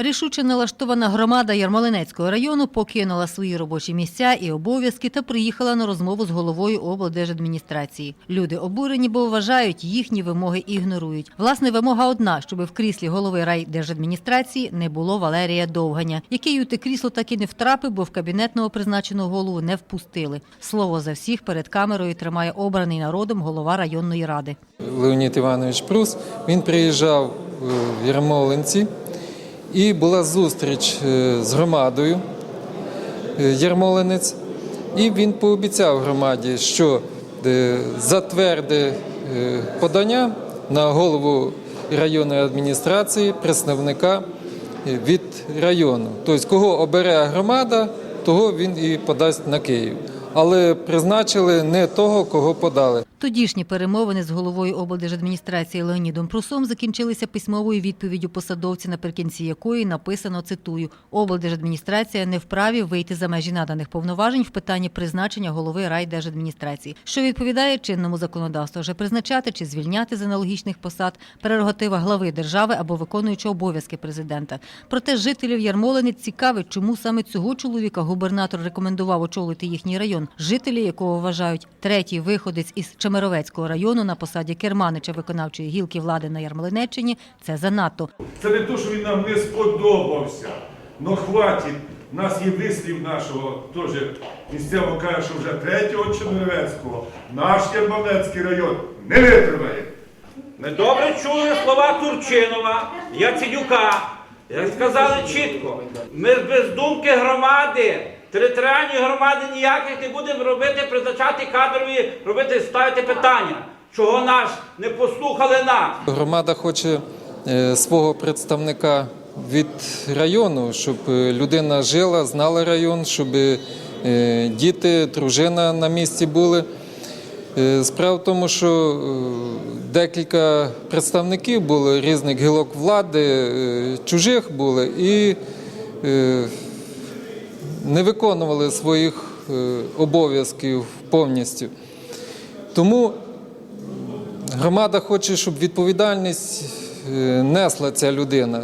Рішуче налаштована громада Ярмолинецького району покинула свої робочі місця і обов'язки та приїхала на розмову з головою облдержадміністрації. Люди обурені, бо вважають, їхні вимоги ігнорують. Власне, вимога одна, щоб в кріслі голови райдержадміністрації не було Валерія Довганя, який у те крісло так і не втрапив, бо в кабінетного призначеного голову не впустили. Слово за всіх перед камерою тримає обраний народом голова районної ради. Леонід Іванович Прус. Він приїжджав е, в Ярмолинці і була зустріч е, з громадою е, Ярмолинець. І він пообіцяв громаді, що е, затверди подання на голову районної адміністрації представника від району. Тобто, кого обере громада, того він і подасть на Київ. Але призначили не того, кого подали. Тодішні перемовини з головою облдержадміністрації Леонідом Прусом закінчилися письмовою відповіддю посадовця, наприкінці якої написано цитую: облдержадміністрація не вправі вийти за межі наданих повноважень в питанні призначення голови райдержадміністрації, що відповідає чинному законодавству, вже призначати чи звільняти з аналогічних посад прерогатива глави держави або виконуючого обов'язки президента. Проте жителів Ярмолинець цікавить, чому саме цього чоловіка губернатор рекомендував очолити їхній район, жителі якого вважають третій виходець із Чемеровецького району на посаді керманича виконавчої гілки влади на Ярмолинеччині. Це занадто. Це не то, що він нам не сподобався. Ну хватить. У нас є вислів нашого теж місцевого каже, що вже третього Чорновецького наш Ярмолинецький район не витримає. Ми добре чули слова Турчинова, Яценюка. Як сказали чітко, ми без думки громади, територіальної громади ніяких не будемо робити, призначати кадрові, робити, ставити питання. Чого наш не послухали нас? Громада хоче е, свого представника від району, щоб е, людина жила, знала район, щоб е, діти, дружина на місці були. Справа в тому, що декілька представників було різних гілок влади, чужих були і не виконували своїх е, обов'язків повністю. Тому Громада хоче, щоб відповідальність е, несла ця людина.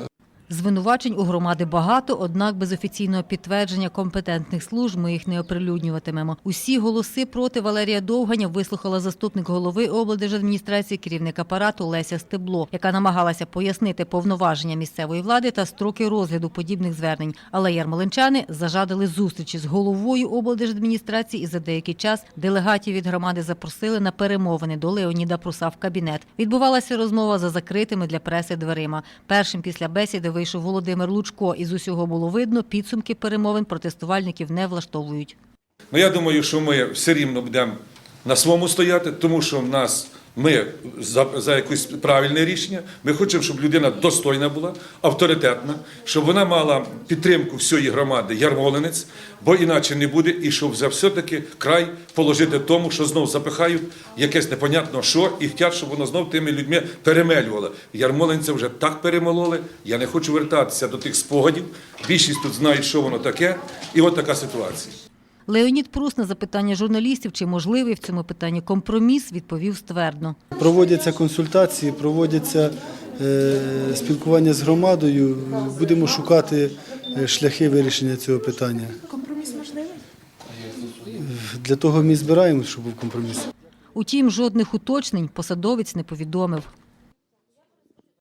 Звинувачень у громади багато, однак без офіційного підтвердження компетентних служб ми їх не оприлюднюватимемо. Усі голоси проти Валерія Довганя вислухала заступник голови облдержадміністрації, керівник апарату Леся Стебло, яка намагалася пояснити повноваження місцевої влади та строки розгляду подібних звернень. Але ярмолинчани зажадали зустрічі з головою облдержадміністрації і за деякий час делегатів від громади запросили на перемовини до Леоніда Пруса в кабінет. Відбувалася розмова за закритими для преси дверима. Першим після бесіди вийшов Володимир Лучко. Із усього було видно, підсумки перемовин протестувальників не влаштовують. Ну я думаю, що ми все рівно будемо на своєму стояти, тому що в нас ми за, за якесь правильне рішення. Ми хочемо, щоб людина достойна була, авторитетна, щоб вона мала підтримку всієї громади Ярмолинець, бо іначе не буде, і щоб за все-таки край положити тому, що знов запихають якесь непонятно що, і хочуть, щоб воно знов тими людьми перемелювало. Ярмолинця вже так перемололи. Я не хочу вертатися до тих спогадів. Більшість тут знають, що воно таке, і от така ситуація. Леонід Прус на запитання журналістів, чи можливий в цьому питанні компроміс, відповів ствердно. Проводяться консультації, проводяться е, спілкування з громадою. Будемо шукати е, шляхи вирішення цього питання. Компроміс можливий? Для того ми збираємося, щоб був компроміс. Утім, жодних уточнень посадовець не повідомив.